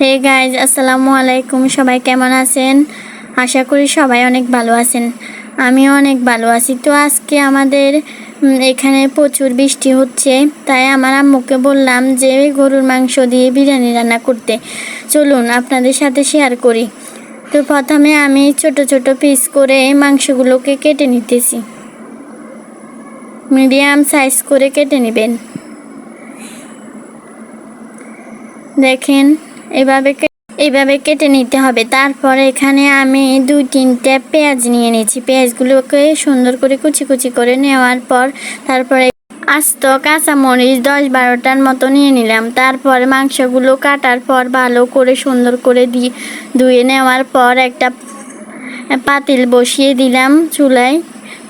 Hey guys আসসালামু আলাইকুম সবাই কেমন আছেন? আশা করি সবাই অনেক ভালো আছেন। আমিও অনেক ভালো আছি। তো আজকে আমাদের এখানে প্রচুর বৃষ্টি হচ্ছে। তাই আমার আম্মুকে বললাম যে গরুর মাংস দিয়ে বিরিয়ানি রান্না করতে। চলুন আপনাদের সাথে শেয়ার করি। তো প্রথমে আমি ছোট ছোট পিস করে মাংসগুলোকে কেটে নিতেছি। মিডিয়াম সাইজ করে কেটে নেবেন। দেখেন এভাবে এইভাবে কেটে নিতে হবে। তারপর এখানে আমি দুই, তিনটে পেঁয়াজ নিয়ে নিয়েছি। পেঁয়াজগুলোকে সুন্দর করে কুচি কুচি করে নেওয়ার পর তারপরে আস্ত কাঁচামরিচ দশ বারোটার মতো নিয়ে নিলাম। তারপর মাংসগুলো কাটার পর ভালো করে সুন্দর করে দিয়ে ধুয়ে নেওয়ার পর একটা পাতিল বসিয়ে দিলাম চুলায়।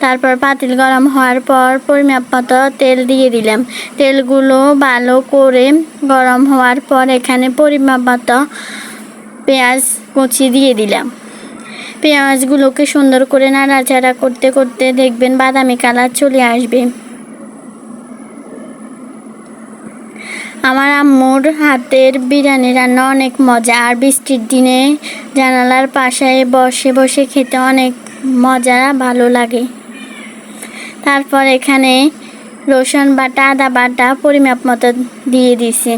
তারপর পাতিল গরম হওয়ার পর পরিমাপ মতো তেল দিয়ে দিলাম। তেলগুলো ভালো করে গরম হওয়ার পর এখানে পরিমাপ মতো পেঁয়াজ কুচি দিয়ে দিলাম। পেঁয়াজগুলোকে সুন্দর করে নাড়াচাড়া করতে করতে দেখবেন বাদামি কালার চলে আসবে। আমার আম্মুর হাতের বিরিয়ানি রান্না অনেক মজা, আর বৃষ্টির দিনে জানালার পাশে বসে বসে খেতে অনেক মজা, ভালো লাগে। তারপর এখানে রসুন বাটা, আদা বাটা, পরিমাপ মতো দিয়ে দিছি।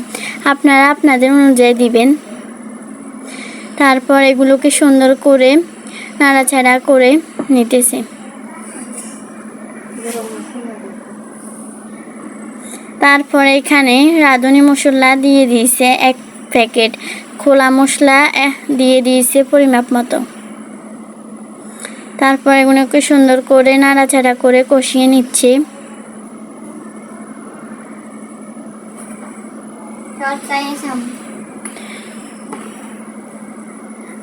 আপনারা আপনাদের অনুযায়ী দিবেন। তারপর এগুলোকে সুন্দর করে নাড়াচাড়া করে নিতেছে। তারপর এখানে রাঁধুনি মশলা দিয়ে দিয়েছে এক প্যাকেট। খোলা মশলা দিয়ে দিয়েছে পরিমাপ মতো। তারপর এগুলোকে সুন্দর করে নাড়াচাড়া করে কষিয়ে নিচ্ছে।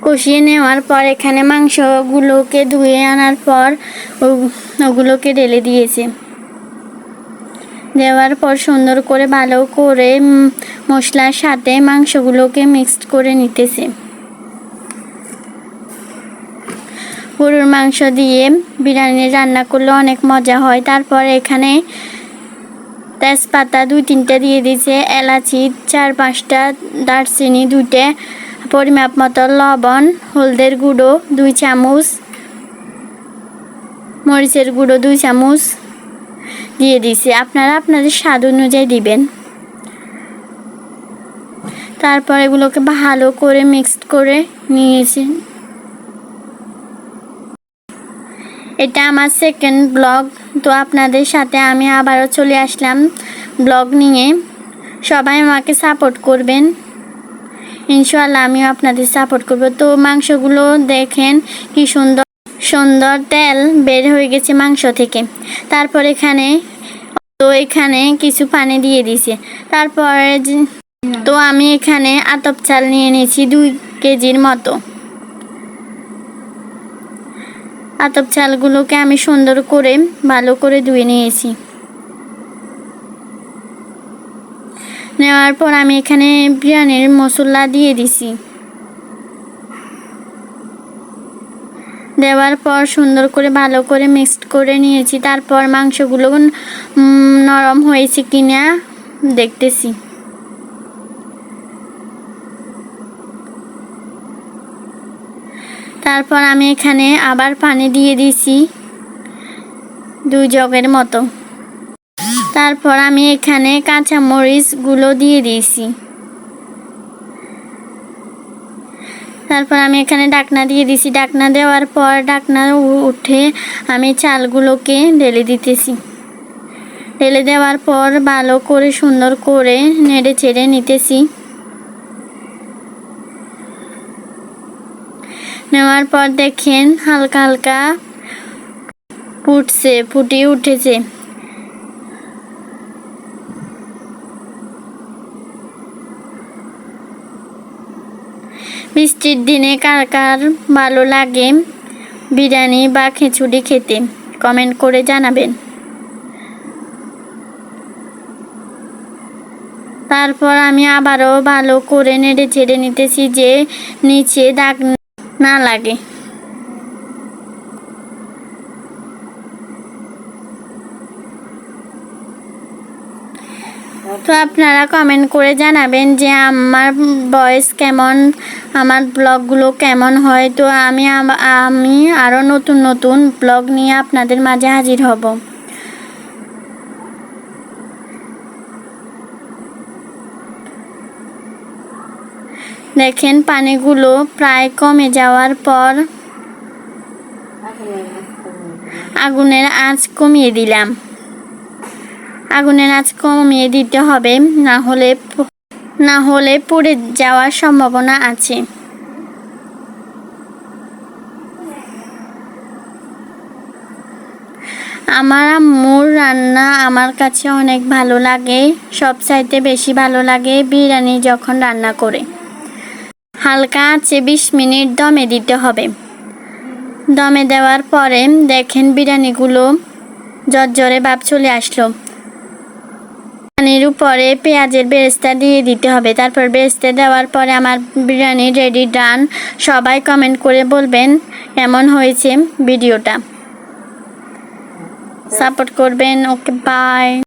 কষিয়ে নেওয়ার পর এখানে মাংসগুলোকে ধুয়ে আনার পর ওগুলোকে ঢেলে দিয়েছে। দেওয়ার পর সুন্দর করে ভালো করে মশলার সাথে মাংসগুলোকে মিক্সড করে নিতেছে। গরুর মাংস দিয়ে বিরিয়ানি রান্না করলে অনেক মজা হয়। তারপর এখানে তেজপাতা দুই তিনটে দিয়ে দিয়েছে এলাচি চার পাঁচটা, দারচিনি দুইটে, পরিমাপ মতো লবণ, হলদের গুঁড়ো দুই চামচ, মরিচের গুঁড়ো দুই চামচ দিয়ে দিয়েছি আপনারা আপনাদের স্বাদ অনুযায়ী দিবেন। তারপর এগুলোকে ভালো করে মিক্সড করে নিয়েছি। এটা আমার সেকেন্ড ব্লগ তো আপনাদের সাথে আমি আবারও চলে আসলাম ব্লগ নিয়ে। সবাই আমাকে সাপোর্ট করবেন। ইনশাল্লাহ আমিও আপনাদের সাপোর্ট করব। তো মাংসগুলো দেখেন কি সুন্দর সুন্দর তেল বের হয়ে গেছে মাংস থেকে। তারপর এখানে, তো এখানে কিছু পানি দিয়ে দিয়েছে। তারপরে তো আমি এখানে আতপ চাল নিয়ে নিয়েছি দুই কেজির মতো। আতপ চালগুলোকে আমি সুন্দর করে, ভালো করে ধুয়ে নিয়েছি। নেওয়ার পর আমি এখানে বিরিয়ানির মশলা দিয়ে দিছি। দেওয়ার পর সুন্দর করে, ভালো করে মিক্সড করে নিয়েছি। তারপর মাংসগুলো নরম হয়েছে কিনা দেখতেছি। তারপর আমি এখানে আবার পানি দিয়ে দিয়েছি দুই জগের মতো। তারপর আমি এখানে কাঁচা মরিচগুলো দিয়ে দিয়েছি। তারপর আমি এখানে ডাকনা দিয়ে দিয়েছি ডাকনা দেওয়ার পর ডাকনা উঠে আমি চালগুলোকে ঢেলে দিতেছি। ঢেলে দেওয়ার পর ভালো করে সুন্দর করে নেড়ে ছেড়ে নিতেছি। নেওয়ার পর দেখেন হালকা হালকা ফুটছে, ফুটিয়ে উঠেছে। বৃষ্টির দিনে কার কার ভালো লাগে বিরিয়ানি বা খিচুড়ি খেতে, কমেন্ট করে জানাবেন। তারপর আমি আবারও ভালো করে নেড়ে ছেড়ে নিতেছি যে নিচে দাগ না লাগে। তো আপনারা কমেন্ট করে জানাবেন যে আমার ভয়েস কেমন, আমার ব্লগগুলো কেমন হয়। তো আমি আম- আরও নতুন নতুন ব্লগ নিয়ে আপনাদের মাঝে হাজির হব। দেখেন, পানিগুলো প্রায় কমে যাওয়ার পর আগুনের আঁচ কমিয়ে দিলাম। আগুনের আঁচ কমিয়ে দিতে হবে, না হলে না হলে পুড়ে যাওয়ার সম্ভাবনা আছে। আমার আম্মুর রান্না আমার কাছে অনেক ভালো লাগে সব চাইতে বেশি ভালো লাগে বিরিয়ানি যখন রান্না করে। হালকা আছে মিনিট দমে দিতে হবে। দমে দেওয়ার পরে দেখেন বিরিয়ানিগুলো জর্জরে ভাব চলে আসলো। বিরিয়ানির উপরে পেঁয়াজের বেরেস্তা দিয়ে দিতে হবে। তারপর বেরেস্তা দেওয়ার পরে আমার বিরিয়ানি রেডি ডান সবাই কমেন্ট করে বলবেন, কেমন হয়েছে ভিডিওটা। সাপোর্ট করবেন ওকে বাই